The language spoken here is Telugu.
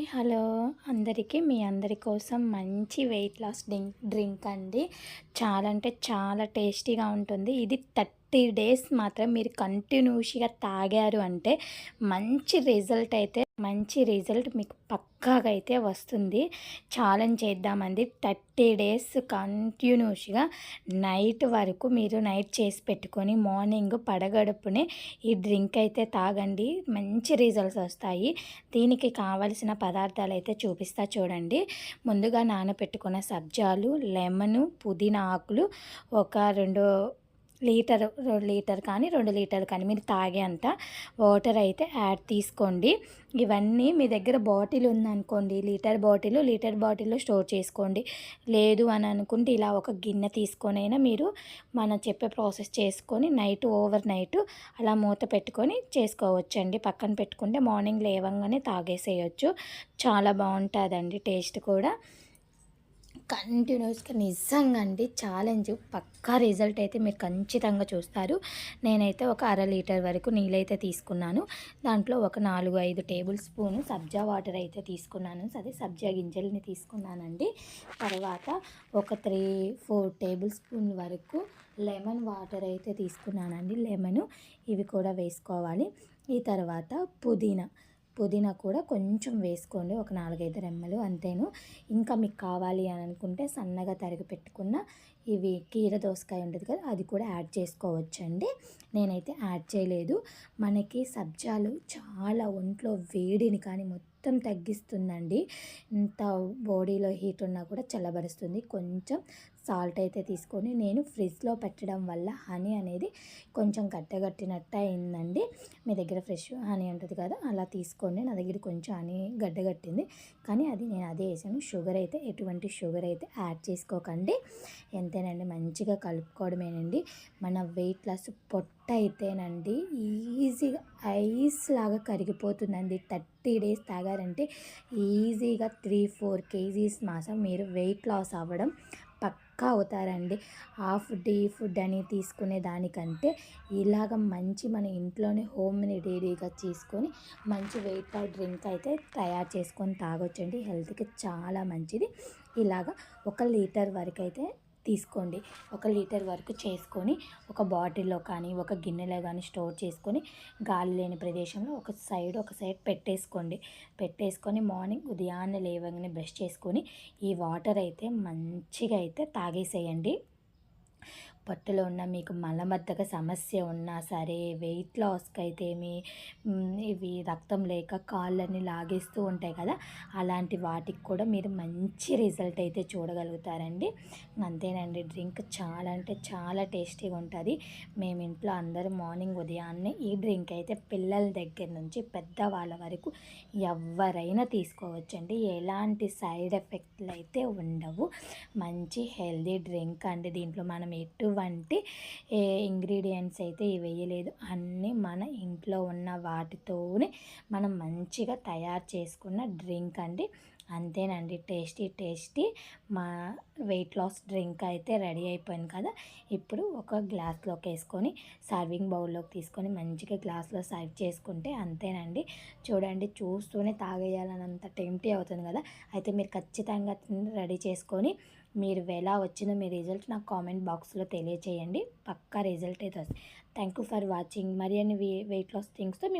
Hi hello. అందరికీ మీ అందరి కోసం మంచి వెయిట్ లాస్ డ్రింక్ డ్రింక్ అండి. చాలా అంటే చాలా టేస్టీగా ఉంటుంది. ఇది థర్టీ డేస్ మాత్రం మీరు కంటిన్యూస్గా తాగారు అంటే మంచి రిజల్ట్ అయితే మంచి రిజల్ట్ మీకు పక్కాగా అయితే వస్తుంది. ఛాలెంజ్ చేద్దామండి థర్టీ డేస్ కంటిన్యూస్గా నైట్ వరకు మీరు నైట్ చేసి పెట్టుకొని మార్నింగ్ పడగడుపునే ఈ డ్రింక్ అయితే తాగండి. మంచి రిజల్ట్స్ వస్తాయి. దీనికి కావలసిన పదార్థాలు అయితే చూపిస్తా చూడండి. ముందుగా నానబెట్టుకున్న సబ్జాలు లెమను పుదీనా ఆకులు ఒక రెండు లీటర్ రెండు లీటర్ కానీ రెండు లీటర్ కానీ మీరు తాగే అంత వాటర్ అయితే యాడ్ తీసుకోండి. ఇవన్నీ మీ దగ్గర బాటిల్ ఉందనుకోండి లీటర్ బాటిల్ లీటర్ బాటిల్లో స్టోర్ చేసుకోండి. లేదు అని అనుకుంటే ఇలా ఒక గిన్నె తీసుకొనైనా మీరు మనం చెప్పే ప్రాసెస్ చేసుకొని నైట్ ఓవర్ నైట్ అలా మూత పెట్టుకొని చేసుకోవచ్చండి. పక్కన పెట్టుకుంటే మార్నింగ్ లేవంగానే తాగేసేయచ్చు. చాలా బాగుంటుందండి టేస్ట్ కూడా. కంటిన్యూస్గా నిజంగా అండి ఛాలెంజ్ పక్కా రిజల్ట్ అయితే మీరు ఖచ్చితంగా చూస్తారు. నేనైతే ఒక అర లీటర్ వరకు నీళ్ళైతే తీసుకున్నాను. దాంట్లో ఒక నాలుగు ఐదు టేబుల్ స్పూన్ సబ్జా వాటర్ అయితే తీసుకున్నాను. అదే సబ్జా గింజల్ని తీసుకున్నానండి. తర్వాత ఒక త్రీ ఫోర్ టేబుల్ స్పూన్ వరకు లెమన్ వాటర్ అయితే తీసుకున్నానండి. లెమన్ ఇవి కూడా వేసుకోవాలి. ఈ తర్వాత పుదీనా. పుదీనా కూడా కొంచెం వేసుకోండి. ఒక నాలుగైదు రెమ్మలు అంతేను. ఇంకా మీకు కావాలి అని అనుకుంటే సన్నగా తరిగి పెట్టుకున్న ఇవి కీర దోసకాయ ఉంటుంది కదా అది కూడా యాడ్ చేసుకోవచ్చండి. నేనైతే యాడ్ చేయలేదు. మనకి సబ్జాలు చాలా ఒంట్లో వేడిని కానీ మొత్తం తగ్గిస్తుందండి. ఇంత బాడీలో హీట్ ఉన్నా కూడా చల్లబరుస్తుంది. కొంచెం సాల్ట్ అయితే తీసుకొని నేను ఫ్రిడ్జ్లో పెట్టడం వల్ల హనీ అనేది కొంచెం గడ్డగట్టినట్టు అయిందండి మీ దగ్గర ఫ్రెష్ హనీ ఉంటుంది కదా అలా తీసుకోండి నా దగ్గర కొంచెం హనీ గడ్డగట్టింది. కానీ అది నేను అదే వేసాను షుగర్ అయితే ఎటువంటి షుగర్ అయితే యాడ్ చేసుకోకండి. ఎంతేనండి మంచిగా కలుపుకోవడమేనండి. మన వెయిట్ లాస్ పొట్ట అయితేనండి ఈజీగా ఐస్ లాగా కరిగిపోతుందండి. థర్టీ డేస్ తాగారంటే ఈజీగా త్రీ ఫోర్ కేజీస్ మాసం మీరు వెయిట్ లాస్ అవ్వడం పక్కా అవుతారండి. ఆ ఫుడ్ ఈ ఫుడ్ అని తీసుకునే దానికంటే ఇలాగ మంచి మన ఇంట్లోనే హోమ్ రెడీగా చేసుకొని మంచి వెయిట్ లాస్ డ్రింక్ అయితే తయారు చేసుకొని తాగొచ్చండి. హెల్త్కి చాలా మంచిది. ఇలాగ ఒక లీటర్ వరకు అయితే తీసుకోండి. ఒక లీటర్ వరకు చేసుకొని ఒక బాటిల్లో కానీ ఒక గిన్నెలో కానీ స్టోర్ చేసుకొని గాలి లేని ప్రదేశంలో ఒక సైడ్ ఒక సైడ్ పెట్టేసుకోండి. పెట్టేసుకొని మార్నింగ్ ఉదయాన్నే లేవగానే బ్రష్ చేసుకొని ఈ వాటర్ అయితే మంచిగా అయితే తాగేసేయండి. పొట్టలో ఉన్న మీకు మలబద్ధక సమస్య ఉన్నా సరే వెయిట్ లాస్కి అయితే మీ ఇవి రక్తం లేక కాళ్ళని లాగేస్తూ ఉంటాయి కదా అలాంటి వాటికి కూడా మీరు మంచి రిజల్ట్ అయితే చూడగలుగుతారండి. అంతేనండి డ్రింక్ చాలా అంటే చాలా టేస్టీగా ఉంటుంది. మేము ఇంట్లో అందరూ మార్నింగ్ ఉదయాన్నే ఈ డ్రింక్ అయితే పిల్లల దగ్గర నుంచి పెద్దవాళ్ళ వరకు ఎవరైనా తీసుకోవచ్చండి. ఎలాంటి సైడ్ ఎఫెక్ట్లు అయితే ఉండవు. మంచి హెల్దీ డ్రింక్ అండి. దీంట్లో మనం ఎటు ఎటువంటి ఇంగ్రీడియంట్స్ అయితే వేయలేదు. అన్నీ మన ఇంట్లో ఉన్న వాటితోనే మనం మంచిగా తయారు చేసుకున్న డ్రింక్ అండి. అంతేనండి. టేస్టీ టేస్టీ మా వెయిట్ లాస్ డ్రింక్ అయితే రెడీ అయిపోయింది కదా. ఇప్పుడు ఒక గ్లాస్లోకి వేసుకొని సర్వింగ్ బౌల్లోకి తీసుకొని మంచిగా గ్లాస్లో సర్వ్ చేసుకుంటే అంతేనండి. చూడండి చూస్తూనే తాగేయాలన్నంత టెంప్టీ అవుతుంది కదా. అయితే మీరు ఖచ్చితంగా రెడీ చేసుకొని మీరు ఎలా వచ్చిందో మీ రిజల్ట్ నాకు కామెంట్ బాక్స్లో తెలియచేయండి. పక్కా రిజల్ట్ అయితే వస్తుంది. Thank you for watching. మరి అని వెయిట్ లాస్ థింగ్స్తో మేము